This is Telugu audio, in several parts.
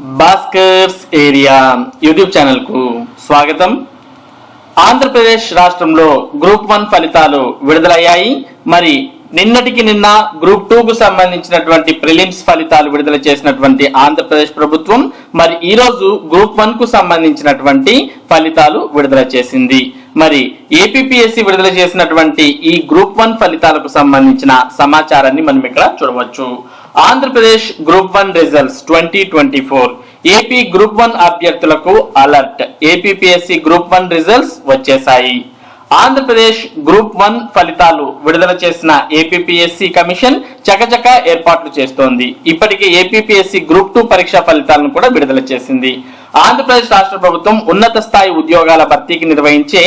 భాస్కర్స్ ఏరియా యూట్యూబ్ ఛానల్కు స్వాగతం. ఆంధ్రప్రదేశ్ రాష్ట్రంలో గ్రూప్ వన్ ఫలితాలు విడుదలయ్యాయి. మరి నిన్నటికి నిన్న గ్రూప్ టూ కు సంబంధించినటువంటి ప్రిలిమ్స్ ఫలితాలు విడుదల చేసినటువంటి ఆంధ్రప్రదేశ్ ప్రభుత్వం మరి ఈ రోజు గ్రూప్ వన్కు సంబంధించినటువంటి ఫలితాలు విడుదల చేసింది. మరి ఏపీఎస్సి విడుదల చేసినటువంటి ఈ గ్రూప్ వన్ ఫలితాలకు సంబంధించిన సమాచారాన్ని మనం ఇక్కడ చూడవచ్చు. Andhra Pradesh group one results twenty twenty four. AP group one అభ్యర్థులకు alert. APSC group one results వచ్చేసాయి ఆంధ్రప్రదేశ్ గ్రూప్ వన్ ఫలితాలు విడుదల చేసిన ఏపీఎస్సి కమిషన్ చకచక ఏర్పాట్లు చేస్తోంది. ఇప్పటికే ఏపీఎస్సి గ్రూప్ టూ పరీక్షా ఫలితాలను కూడా విడుదల చేసింది. ఆంధ్రప్రదేశ్ రాష్ట్ర ప్రభుత్వం ఉన్నత స్థాయి ఉద్యోగాల భర్తీకి నిర్వహించే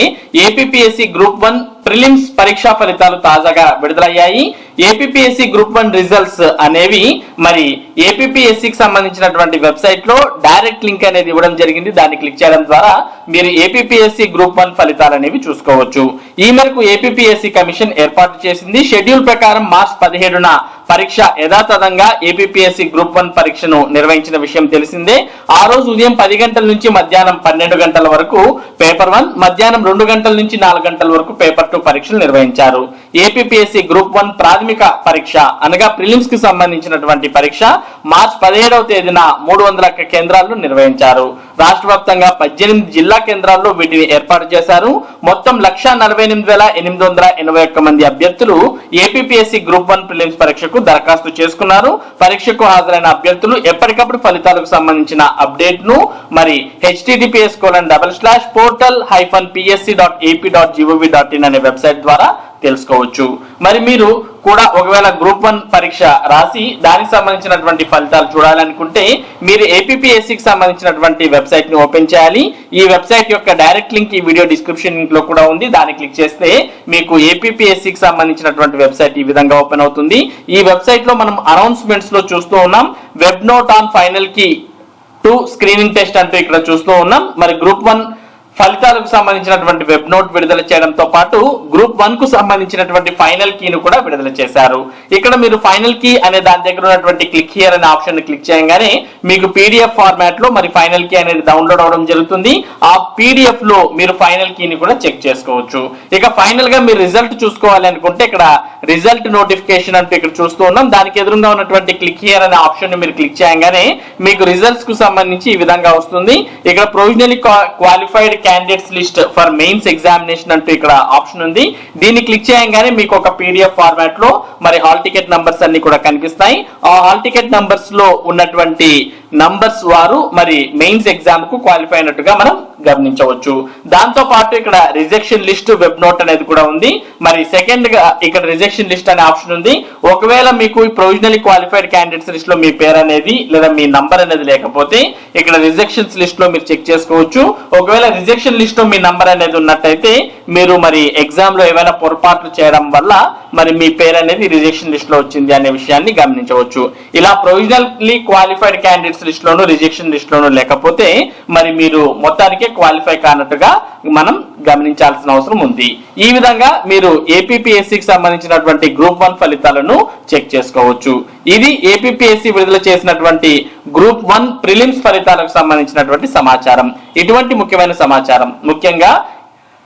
ఏపీఎస్సి గ్రూప్ వన్ ప్రిలిమ్స్ పరీక్షా ఫలితాలు తాజాగా విడుదలయ్యాయి. ఏపీఎస్సి గ్రూప్ వన్ రిజల్ట్స్ అనేవి మరి ఏపీఎస్సికి సంబంధించినటువంటి వెబ్సైట్లో డైరెక్ట్ లింక్ అనేది ఇవ్వడం జరిగింది. దాన్ని క్లిక్ చేయడం ద్వారా మీరు ఏపీఎస్సి గ్రూప్ వన్ ఫలితాలు అనేవి చూసుకోవచ్చు. ఈ మేరకు ఏపీఎస్సీ కమిషన్ ఏర్పాటు చేసింది. షెడ్యూల్ ప్రకారం మార్చ్ పదిహేడున పరీక్ష యథాతథంగా ఏపీఎస్సీ గ్రూప్ వన్ పరీక్షను నిర్వహించిన విషయం తెలిసిందే. ఆ రోజు ఉదయం పది గంటల నుంచి మధ్యాహ్నం పన్నెండు గంటల వరకు పేపర్ వన్ మధ్యాహ్నం రెండు గంటల నుంచి నాలుగు గంటల వరకు పేపర్ టూ పరీక్షలు నిర్వహించారు. ఏపీఎస్సీ గ్రూప్ వన్ ప్రాథమిక పరీక్ష అనగా ప్రిలిమ్స్కి సంబంధించినటువంటి పరీక్ష మార్చ్ పదిహేడవ తేదీన మూడు వందల కేంద్రాల్లో నిర్వహించారు. రాష్ట్ర వ్యాప్తంగా పద్దెనిమిది జిల్లా కేంద్రాల్లో వీటిని ఏర్పాటు చేశారు. మొత్తం లక్ష నలభై ఎనిమిది వేల ఎనిమిది వందల ఎనభై ఒక్క మంది అభ్యర్థులు ఏపీఎస్సి గ్రూప్ వన్ ప్రిలిమ్స్ పరీక్షకు దరఖాస్తు చేసుకున్నారు. పరీక్షకు హాజరైన అభ్యర్థులు ఎప్పటికప్పుడు ఫలితాలకు సంబంధించిన అప్డేట్ను మరి https colon double slash portal hyphen PSC dot AP dot gov dot in అనే వెబ్సైట్ ద్వారా తెలుసుకోవచ్చు. మరి మీరు కూడా ఒకవేళ గ్రూప్ వన్ పరీక్ష రాసి దానికి సంబంధించినటువంటి ఫలితాలు చూడాలనుకుంటే మీరు ఏపీఎస్సికి సంబంధించినటువంటి వెబ్సైట్ని ఓపెన్ చేయాలి. ఈ వెబ్సైట్ యొక్క డైరెక్ట్ లింక్ ఈ వీడియో డిస్క్రిప్షన్ లింక్లో కూడా ఉంది. దాన్ని క్లిక్ చేస్తే మీకు ఏపీఎస్సికి సంబంధించినటువంటి వెబ్సైట్ ఈ విధంగా ఓపెన్ అవుతుంది. ఈ వెబ్సైట్లో మనం అనౌన్స్మెంట్స్లో చూస్తూ ఉన్నాం. Web note on final key to screening test అంటూ ఇక్కడ చూస్తూ ఉన్నాం. మరి గ్రూప్ వన్ ఫలితాలకు సంబంధించినటువంటి వెబ్ నోట్ విడుదల చేయడంతో పాటు గ్రూప్ వన్కు సంబంధించినటువంటి ఫైనల్ కీను కూడా విడుదల చేశారు. ఇక్కడ మీరు ఫైనల్ కీ అనే దాని దగ్గర ఉన్నటువంటి క్లిక్ హియర్ అనే ఆప్షన్ క్లిక్ చేయగానే మీకు పీడిఎఫ్ ఫార్మాట్లో మరి ఫైనల్ కీ అనేది డౌన్లోడ్ అవడం జరుగుతుంది. ఆ పీడిఎఫ్లో మీరు ఫైనల్ కీని కూడా చెక్ చేసుకోవచ్చు. ఇక ఫైనల్గా మీరు రిజల్ట్ చూసుకోవాలి అనుకుంటే ఇక్కడ రిజల్ట్ నోటిఫికేషన్ అంటూ ఇక్కడ చూస్తూ ఉన్నాం. దానికి ఎదురుగా ఉన్నటువంటి క్లిక్ హియర్ అనే ఆప్షన్ని మీరు క్లిక్ చేయగానే మీకు రిజల్ట్స్కు సంబంధించి ఈ విధంగా వస్తుంది. ఇక్కడ provisionally qualified candidates list for mains examination అంటూ ఇక్కడ ఆప్షన్ ఉంది. దీన్ని క్లిక్ చేయగానే మీకు ఒక పీడిఎఫ్ ఫార్మాట్లో మరి హాల్ టికెట్ నంబర్స్ అన్ని కూడా కనిపిస్తాయి. ఆ హాల్ టికెట్ నంబర్స్లో ఉన్నటువంటి నంబర్స్ వారు మరి మెయిన్స్ ఎగ్జామ్కు క్వాలిఫై అయినట్టుగా మనం గమనించవచ్చు. దాంతో పాటు ఇక్కడ రిజెక్షన్ లిస్ట్ వెబ్ నోట్ అనేది కూడా ఉంది. మరి సెకండ్గా ఇక్కడ రిజెక్షన్ లిస్ట్ అనే ఆప్షన్ ఉంది. ఒకవేళ మీకు ప్రొవిజనలీ క్వాలిఫైడ్ క్యాండిడేట్స్ లిస్ట్లో మీ పేరు అనేది లేదా మీ నంబర్ అనేది లేకపోతే ఇక్కడ రిజెక్షన్స్ లిస్ట్లో మీరు చెక్ చేసుకోవచ్చు. ఒకవేళ రిజెక్షన్ లిస్ట్లో మీ నంబర్ అనేది ఉన్నట్టయితే మీరు మరి ఎగ్జామ్లో ఏమైనా పొరపాట్లు చేయడం వల్ల మరి మీ పేరు అనేది రిజెక్షన్ లిస్ట్లో వచ్చింది అనే విషయాన్ని గమనించవచ్చు. ఇలా ప్రొవిజనల్లీ క్వాలిఫైడ్ క్యాండిడేట్స్ లిస్ట్ లోను రిజెక్షన్ లిస్ట్లోనూ లేకపోతే మరి మీరు మొత్తానికే క్వాలిఫై కానట్టుగా మనం గమనించాల్సిన అవసరం ఉంది. ఈ విధంగా మీరు ఏపీఎస్సికి సంబంధించినటువంటి గ్రూప్ వన్ ఫలితాలను చెక్ చేసుకోవచ్చు. ఇది ఏపీఎస్సి విడుదల చేసినటువంటి గ్రూప్ వన్ ప్రిలిమ్స్ ఫలితాలకు సంబంధించినటువంటి సమాచారం. ఇటువంటి ముఖ్యమైన సమాచారం. ముఖ్యంగా